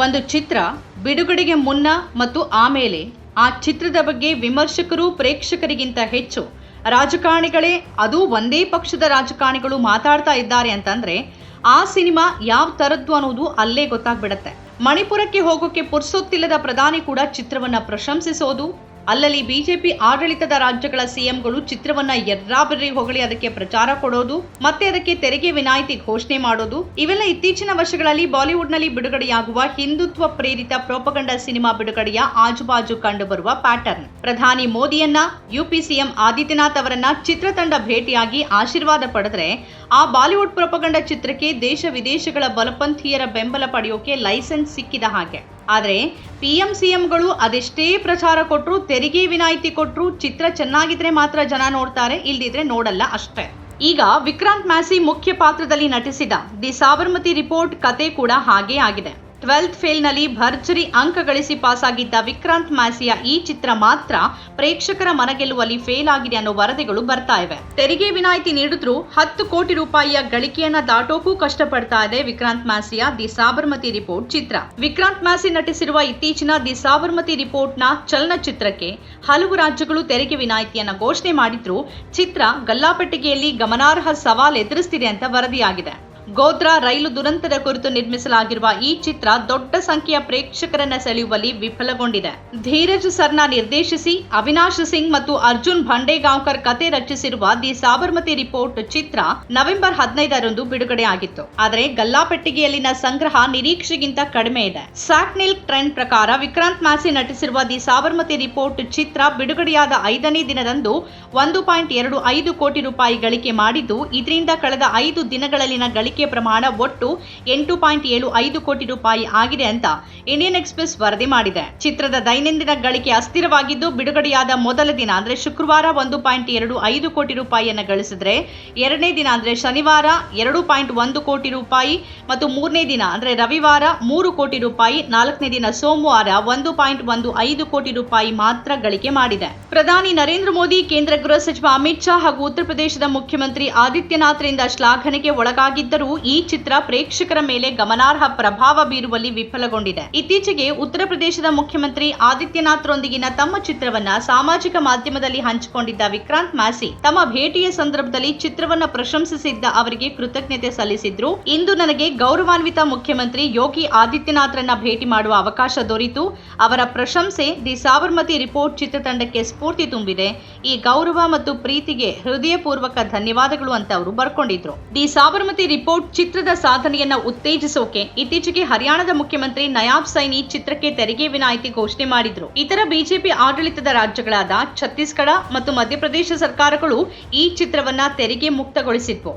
ಒಂದು ಚಿತ್ರ ಬಿಡುಗಡೆಗೆ ಮುನ್ನ ಮತ್ತು ಆಮೇಲೆ ಆ ಚಿತ್ರದ ಬಗ್ಗೆ ವಿಮರ್ಶಕರು, ಪ್ರೇಕ್ಷಕರಿಗಿಂತ ಹೆಚ್ಚು ರಾಜಕಾರಣಿಗಳೇ, ಅದು ಒಂದೇ ಪಕ್ಷದ ರಾಜಕಾರಣಿಗಳು ಮಾತಾಡ್ತಾ ಇದ್ದಾರೆ ಅಂತಂದ್ರೆ ಆ ಸಿನಿಮಾ ಯಾವ ಥರದ್ದು ಅನ್ನೋದು ಅಲ್ಲೇ ಗೊತ್ತಾಗ್ಬಿಡತ್ತೆ. ಮಣಿಪುರಕ್ಕೆ ಹೋಗೋಕೆ ಪುರ್ಸೊತ್ತಿಲ್ಲದ ಪ್ರಧಾನಿ ಕೂಡ ಚಿತ್ರವನ್ನ ಪ್ರಶಂಸಿಸೋದು ಅಲ್ಲಲ್ಲಿ ಬಿಜೆಪಿ ಆಡಳಿತದ ರಾಜ್ಯಗಳ ಸಿಎಂಗಳು ಚಿತ್ರವನ್ನ ಎರ್ರಾಬರಿ ಹೊಗಳಿ ಅದಕ್ಕೆ ಪ್ರಚಾರ ಕೊಡೋದು, ಮತ್ತೆ ಅದಕ್ಕೆ ತೆರಿಗೆ ವಿನಾಯಿತಿ ಘೋಷಣೆ ಮಾಡೋದು, ಇವೆಲ್ಲ ಇತ್ತೀಚಿನ ವರ್ಷಗಳಲ್ಲಿ ಬಾಲಿವುಡ್ನಲ್ಲಿ ಬಿಡುಗಡೆಯಾಗುವ ಹಿಂದುತ್ವ ಪ್ರೇರಿತ ಪ್ರೋಪಗಂಡ ಸಿನಿಮಾ ಬಿಡುಗಡೆಯ ಆಜುಬಾಜು ಕಂಡುಬರುವ ಪ್ಯಾಟರ್ನ್. ಪ್ರಧಾನಿ ಮೋದಿಯನ್ನ ಯುಪಿ ಸಿಎಂ ಆದಿತ್ಯನಾಥ್ ಅವರನ್ನ ಚಿತ್ರತಂಡ ಭೇಟಿಯಾಗಿ ಆಶೀರ್ವಾದ ಪಡೆದ್ರೆ, ಆ ಬಾಲಿವುಡ್ ಪ್ರೋಪಗಂಡ ಚಿತ್ರಕ್ಕೆ ದೇಶ ವಿದೇಶಗಳ ಬಲಪಂಥೀಯರ ಬೆಂಬಲ ಪಡೆಯೋಕೆ ಲೈಸೆನ್ಸ್ ಸಿಕ್ಕಿದ ಹಾಗೆ. ಆದರೆ ಪಿ ಎಂ ಸಿ ಎಂಗಳು ಅದೆಷ್ಟೇ ಪ್ರಚಾರ ಕೊಟ್ಟರು ತೆರಿಗೆ ವಿನಾಯಿತಿ ಕೊಟ್ಟರು ಚಿತ್ರ ಚೆನ್ನಾಗಿದ್ರೆ ಮಾತ್ರ ಜನ ನೋಡ್ತಾರೆ, ಇಲ್ದಿದ್ರೆ ನೋಡಲ್ಲ ಅಷ್ಟೇ. ಈಗ ವಿಕ್ರಾಂತ್ ಮ್ಯಾಸಿ ಮುಖ್ಯ ಪಾತ್ರದಲ್ಲಿ ನಟಿಸಿದ ದಿ ಸಾಬರ್ಮತಿ ರಿಪೋರ್ಟ್ ಕತೆ ಕೂಡ ಹಾಗೇ ಆಗಿದೆ. ಟ್ವೆಲ್ತ್ ಫೇಲ್ನಲ್ಲಿ ಭರ್ಜರಿ ಅಂಕ ಗಳಿಸಿ ಪಾಸಾಗಿದ್ದ ವಿಕ್ರಾಂತ್ ಮ್ಯಾಸಿಯ ಈ ಚಿತ್ರ ಮಾತ್ರ ಪ್ರೇಕ್ಷಕರ ಮನಗೆಲ್ಲುವಲ್ಲಿ ಫೇಲ್ ಆಗಿದೆ ಅನ್ನೋ ವರದಿಗಳು ಬರ್ತಾ ಇವೆ. ತೆರಿಗೆ ವಿನಾಯಿತಿ ನೀಡಿದ್ರು ಹತ್ತು ಕೋಟಿ ರೂಪಾಯಿಯ ಗಳಿಕೆಯನ್ನ ದಾಟೋಕೂ ಕಷ್ಟಪಡ್ತಾ ಇದೆ ವಿಕ್ರಾಂತ್ ಮ್ಯಾಸಿಯ ದಿ ಸಾಬರ್ಮತಿ ರಿಪೋರ್ಟ್ ಚಿತ್ರ. ವಿಕ್ರಾಂತ್ ಮ್ಯಾಸಿ ನಟಿಸಿರುವ ಇತ್ತೀಚಿನ ದಿ ಸಾಬರ್ಮತಿ ರಿಪೋರ್ಟ್ನ ಚಲನಚಿತ್ರಕ್ಕೆ ಹಲವು ರಾಜ್ಯಗಳು ತೆರಿಗೆ ವಿನಾಯಿತಿಯನ್ನ ಘೋಷಣೆ ಮಾಡಿದ್ರು ಚಿತ್ರ ಗಲ್ಲಾಪೆಟ್ಟಿಗೆಯಲ್ಲಿ ಗಮನಾರ್ಹ ಸವಾಲ್ ಎದುರಿಸ್ತಿದೆ ಅಂತ ವರದಿಯಾಗಿದೆ. ಗೋಧ್ರಾ ರೈಲು ದುರಂತದ ಕುರಿತು ನಿರ್ಮಿಸಲಾಗಿರುವ ಈ ಚಿತ್ರ ದೊಡ್ಡ ಸಂಖ್ಯೆಯ ಪ್ರೇಕ್ಷಕರನ್ನ ಸೆಳೆಯುವಲ್ಲಿ ವಿಫಲಗೊಂಡಿದೆ. ಧೀರಜ್ ಸರ್ನ ನಿರ್ದೇಶಿಸಿ ಅವಿನಾಶ್ ಸಿಂಗ್ ಮತ್ತು ಅರ್ಜುನ್ ಭಂಡೇಗಾಂವ್ಕರ್ ಕತೆ ರಚಿಸಿರುವ ದಿ ಸಾಬರ್ಮತಿ ರಿಪೋರ್ಟ್ ಚಿತ್ರ ನವೆಂಬರ್ ಹದಿನೈದರಂದು ಬಿಡುಗಡೆಯಾಗಿತ್ತು. ಆದರೆ ಗಲ್ಲಾಪೆಟ್ಟಿಗೆಯಲ್ಲಿನ ಸಂಗ್ರಹ ನಿರೀಕ್ಷೆಗಿಂತ ಕಡಿಮೆ ಇದೆ. ಸ್ಯಾಕ್ನಿಲ್ ಟ್ರೆಂಡ್ ಪ್ರಕಾರ ವಿಕ್ರಾಂತ್ ಮಾಸಿ ನಟಿಸಿರುವ ದಿ ಸಾಬರ್ಮತಿ ರಿಪೋರ್ಟ್ ಚಿತ್ರ ಬಿಡುಗಡೆಯಾದ ಐದನೇ ದಿನದಂದು ಒಂದು ಪಾಯಿಂಟ್ ಎರಡು ಐದು ಕೋಟಿ ರೂಪಾಯಿ ಗಳಿಕೆ ಮಾಡಿದ್ದು, ಇದರಿಂದ ಕಳೆದ ಐದು ದಿನಗಳಲ್ಲಿನ ಗಳಿಕೆ ಪ್ರಮಾಣ ಒಟ್ಟು ಎಂಟು ಪಾಯಿಂಟ್ ಏಳು ಐದು ಕೋಟಿ ರೂಪಾಯಿ ಆಗಿದೆ ಅಂತ ಇಂಡಿಯನ್ ಎಕ್ಸ್ಪ್ರೆಸ್ ವರದಿ ಮಾಡಿದೆ. ಚಿತ್ರದ ದೈನಂದಿನ ಗಳಿಕೆ ಅಸ್ಥಿರವಾಗಿದ್ದು, ಬಿಡುಗಡೆಯಾದ ಮೊದಲ ದಿನ ಅಂದ್ರೆ ಶುಕ್ರವಾರ ಒಂದು ಪಾಯಿಂಟ್ ಎರಡು ಐದು ಕೋಟಿ ರೂಪಾಯಿಯನ್ನು ಗಳಿಸಿದ್ರೆ, ಎರಡನೇ ದಿನ ಅಂದ್ರೆ ಶನಿವಾರ ಎರಡು ಪಾಯಿಂಟ್ ಒಂದು ಕೋಟಿ ರೂಪಾಯಿ ಮತ್ತು ಮೂರನೇ ದಿನ ಅಂದ್ರೆ ರವಿವಾರ ಮೂರು ಕೋಟಿ ರೂಪಾಯಿ, ನಾಲ್ಕನೇ ದಿನ ಸೋಮವಾರ ಒಂದು ಪಾಯಿಂಟ್ ಒಂದು ಐದು ಕೋಟಿ ರೂಪಾಯಿ ಮಾತ್ರ ಗಳಿಕೆ ಮಾಡಿದೆ. ಪ್ರಧಾನಿ ನರೇಂದ್ರ ಮೋದಿ, ಕೇಂದ್ರ ಗೃಹ ಸಚಿವ ಅಮಿತ್ ಶಾ ಹಾಗೂ ಉತ್ತರ ಪ್ರದೇಶದ ಮುಖ್ಯಮಂತ್ರಿ ಆದಿತ್ಯನಾಥ್ರಿಂದ ಶ್ಲಾಘನೆಗೆ ಒಳಗಾಗಿದ್ದರೂ. ಈ ಚಿತ್ರ ಪ್ರೇಕ್ಷಕರ ಮೇಲೆ ಗಮನಾರ್ಹ ಪ್ರಭಾವ ಬೀರುವಲ್ಲಿ ವಿಫಲಗೊಂಡಿದೆ. ಇತ್ತೀಚೆಗೆ ಉತ್ತರ ಪ್ರದೇಶದ ಮುಖ್ಯಮಂತ್ರಿ ಆದಿತ್ಯನಾಥ್ರೊಂದಿಗಿನ ತಮ್ಮ ಚಿತ್ರವನ್ನ ಸಾಮಾಜಿಕ ಮಾಧ್ಯಮದಲ್ಲಿ ಹಂಚಿಕೊಂಡಿದ್ದ ವಿಕ್ರಾಂತ್ ಮಾಸಿ ತಮ್ಮ ಭೇಟಿಯ ಸಂದರ್ಭದಲ್ಲಿ ಚಿತ್ರವನ್ನ ಪ್ರಶಂಸಿಸಿದ್ದ ಅವರಿಗೆ ಕೃತಜ್ಞತೆ ಸಲ್ಲಿಸಿದ್ರು. ಇಂದು ನನಗೆ ಗೌರವಾನ್ವಿತ ಮುಖ್ಯಮಂತ್ರಿ ಯೋಗಿ ಆದಿತ್ಯನಾಥ್ರನ್ನ ಭೇಟಿ ಮಾಡುವ ಅವಕಾಶ ದೊರೆತು. ಅವರ ಪ್ರಶಂಸೆ ದಿ ಸಾಬರ್ಮತಿ ರಿಪೋರ್ಟ್ ಚಿತ್ರತಂಡಕ್ಕೆ ಸ್ಫೂರ್ತಿ ತುಂಬಿದೆ. ಈ ಗೌರವ ಮತ್ತು ಪ್ರೀತಿಗೆ ಹೃದಯಪೂರ್ವಕ ಧನ್ಯವಾದಗಳು ಅಂತ ಅವರು ಬರ್ಕೊಂಡಿದ್ರು. ದಿ ಸಾಬರ್ಮತಿ ರಿಪೋರ್ಟ್ ಚಿತ್ರದ ಸಾಧನೆಯನ್ನ ಉತ್ತೇಜಿಸೋಕೆ ಇತ್ತೀಚೆಗೆ ಹರಿಯಾಣದ ಮುಖ್ಯಮಂತ್ರಿ ನಯಾಬ್ ಸೈನಿ ಚಿತ್ರಕ್ಕೆ ತೆರಿಗೆ ವಿನಾಯಿತಿ ಘೋಷಣೆ ಮಾಡಿದ್ರು. ಇತರ ಬಿಜೆಪಿ ಆಡಳಿತದ ರಾಜ್ಯಗಳಾದ ಛತ್ತೀಸ್ಗಢ ಮತ್ತು ಮಧ್ಯಪ್ರದೇಶ ಸರ್ಕಾರಗಳು ಈ ಚಿತ್ರವನ್ನ ತೆರಿಗೆ ಮುಕ್ತಗೊಳಿಸಿದ್ವು.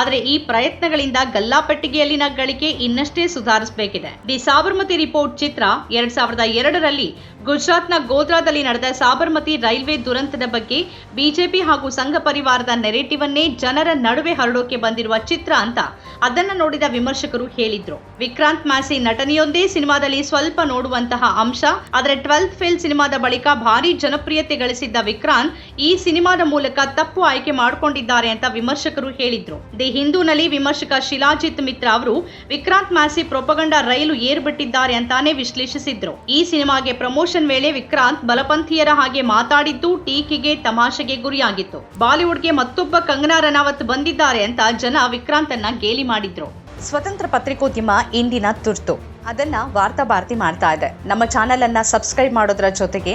ಆದರೆ ಈ ಪ್ರಯತ್ನಗಳಿಂದ ಗಲ್ಲಾಪೆಟ್ಟಿಗೆಯಲ್ಲಿನ ಗಳಿಕೆ ಇನ್ನಷ್ಟೇ ಸುಧಾರಿಸಬೇಕಿದೆ. ದಿ ಸಾಬರ್ಮತಿ ರಿಪೋರ್ಟ್ ಚಿತ್ರ ಎರಡ್ ಸಾವಿರದ ಎರಡರಲ್ಲಿ ಗುಜರಾತ್ನ ಗೋಧ್ರಾದಲ್ಲಿ ನಡೆದ ಸಾಬರ್ಮತಿ ರೈಲ್ವೆ ದುರಂತದ ಬಗ್ಗೆ ಬಿಜೆಪಿ ಹಾಗೂ ಸಂಘ ಪರಿವಾರದ ನೆರೆಟಿವ್ ಅನ್ನೇ ಜನರ ನಡುವೆ ಹರಡೋಕೆ ಬಂದಿರುವ ಚಿತ್ರ ಅಂತ ಅದನ್ನ ನೋಡಿದ ವಿಮರ್ಶಕರು ಹೇಳಿದ್ರು. ವಿಕ್ರಾಂತ್ ಮಾಸಿ ನಟನೆಯೊಂದೇ ಸಿನಿಮಾದಲ್ಲಿ ಸ್ವಲ್ಪ ನೋಡುವಂತಹ ಅಂಶ, ಆದರೆ ಟ್ವೆಲ್ತ್ ಫೇಲ್ ಸಿನಿಮಾದ ಬಳಿಕ ಭಾರಿ ಜನಪ್ರಿಯತೆ ಗಳಿಸಿದ್ದ ವಿಕ್ರಾಂತ್ ಈ ಸಿನಿಮಾದ ಮೂಲಕ ತಪ್ಪು ಆಯ್ಕೆ ಮಾಡಿಕೊಂಡಿದ್ದಾರೆ ಅಂತ ವಿಮರ್ಶಕರು ಹೇಳಿದ್ರು. ದಿ ಹಿಂದೂನಲ್ಲಿ ವಿಮರ್ಶಕ ಶಿಲಾಜಿತ್ ಮಿತ್ರ ಅವರು, ವಿಕ್ರಾಂತ್ ಮ್ಯಾಸಿ ಪ್ರೊಪಗಂಡ ರೈಲು ಏರ್ಬಿಟ್ಟಿದ್ದಾರೆ ಅಂತಾನೆ ವಿಶ್ಲೇಷಿಸಿದ್ರು. ಈ ಸಿನಿಮಾಗೆ ಪ್ರಮೋಷನ್ ವೇಳೆ ವಿಕ್ರಾಂತ್ ಬಲಪಂಥೀಯರ ಹಾಗೆ ಮಾತಾಡಿದ್ದು ಟೀಕೆಗೆ ತಮಾಷೆಗೆ ಗುರಿಯಾಗಿತ್ತು. ಬಾಲಿವುಡ್ಗೆ ಮತ್ತೊಬ್ಬ ಕಂಗನಾ ರನಾವತ್ ಬಂದಿದ್ದಾರೆ ಅಂತ ಜನ ವಿಕ್ರಾಂತನ್ನ ಗೇಲಿ ಮಾಡಿದ್ರು. ಸ್ವತಂತ್ರ ಪತ್ರಿಕೋದ್ಯಮ ಇಂದಿನ ತುರ್ತು. ಅದನ್ನ ವಾರ್ತಾ ಭಾರತಿ ಮಾಡ್ತಾ ಇದೆ. ನಮ್ಮ ಚಾನೆಲ್ ಅನ್ನ ಸಬ್ಸ್ಕ್ರೈಬ್ ಮಾಡೋದ್ರ ಜೊತೆಗೆ